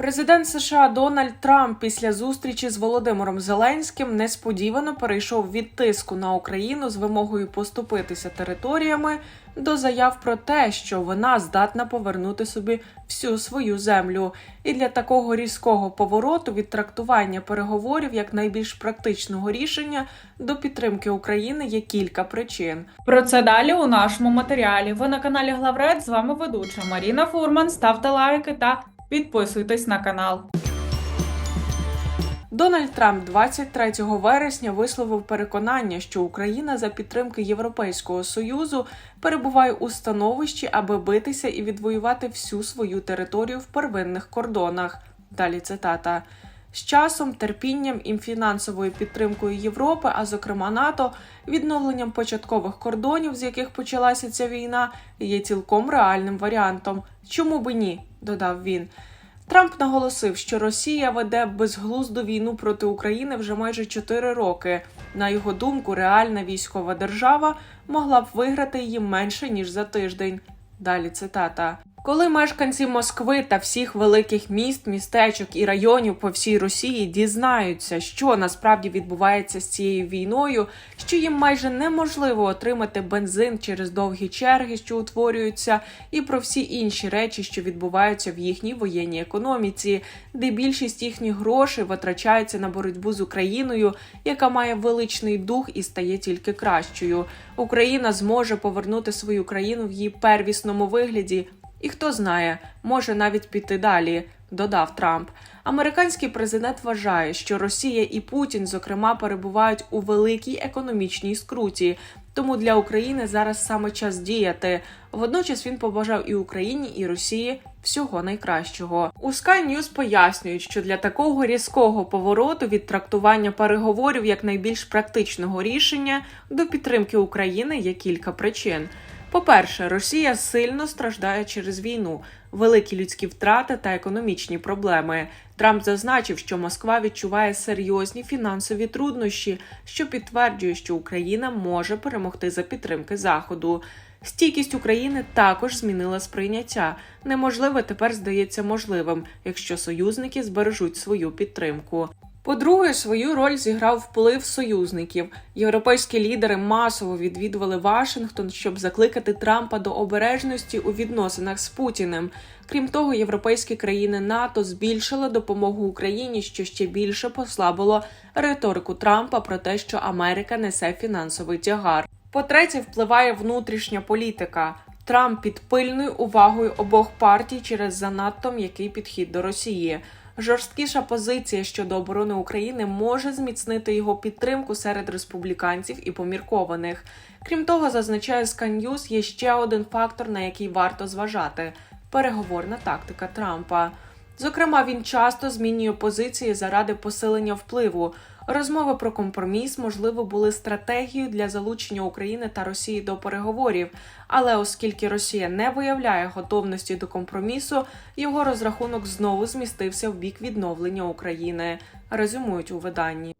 Президент США Дональд Трамп після зустрічі з Володимиром Зеленським несподівано перейшов від тиску на Україну з вимогою поступитися територіями до заяв про те, що вона здатна повернути собі всю свою землю. І для такого різкого повороту від трактування переговорів як найбільш практичного рішення до підтримки України є кілька причин. Про це далі у нашому матеріалі. Ви на каналі Главред. З вами ведуча Маріна Фурман. Ставте лайки та підписуйтесь на канал. Дональд Трамп 23 вересня висловив переконання, що Україна за підтримки Європейського союзу перебуває у становищі, аби битися і відвоювати всю свою територію в первинних кордонах. Далі цитата. З часом, терпінням і фінансовою підтримкою Європи, а зокрема НАТО, відновленням початкових кордонів, з яких почалася ця війна, є цілком реальним варіантом. Чому би ні? додав він. Трамп наголосив, що Росія веде безглузду війну проти України вже майже 4 роки. На його думку, реальна військова держава могла б виграти її менше ніж за тиждень. Далі цитата. Коли мешканці Москви та всіх великих міст, містечок і районів по всій Росії дізнаються, що насправді відбувається з цією війною, що їм майже неможливо отримати бензин через довгі черги, що утворюються, і про всі інші речі, що відбуваються в їхній воєнній економіці, де більшість їхніх грошей витрачається на боротьбу з Україною, яка має величний дух і стає тільки кращою. Україна зможе повернути свою країну в її первісному вигляді. І хто знає, може навіть піти далі, додав Трамп. Американський президент вважає, що Росія і Путін, зокрема, перебувають у великій економічній скруті. Тому для України зараз саме час діяти. Водночас він побажав і Україні, і Росії всього найкращого. У Sky News пояснюють, що для такого різкого повороту від трактування переговорів як найбільш практичного рішення до підтримки України є кілька причин. По-перше, Росія сильно страждає через війну, великі людські втрати та економічні проблеми. Трамп зазначив, що Москва відчуває серйозні фінансові труднощі, що підтверджує, що Україна може перемогти за підтримки Заходу. Стійкість України також змінила сприйняття. Неможливе тепер здається можливим, якщо союзники збережуть свою підтримку. По-друге, свою роль зіграв вплив союзників. Європейські лідери масово відвідували Вашингтон, щоб закликати Трампа до обережності у відносинах з Путіним. Крім того, європейські країни НАТО збільшили допомогу Україні, що ще більше послабило риторику Трампа про те, що Америка несе фінансовий тягар. По-третє, впливає внутрішня політика. Трамп під пильною увагою обох партій через занадто м'який підхід до Росії. Жорсткіша позиція щодо оборони України може зміцнити його підтримку серед республіканців і поміркованих. Крім того, зазначає Скан'юз, є ще один фактор, на який варто зважати переговорна тактика Трампа. Зокрема, він часто змінює позиції заради посилення впливу. Розмови про компроміс, можливо, були стратегією для залучення України та Росії до переговорів. Але оскільки Росія не виявляє готовності до компромісу, його розрахунок знову змістився в бік відновлення України. Резюмують у виданні.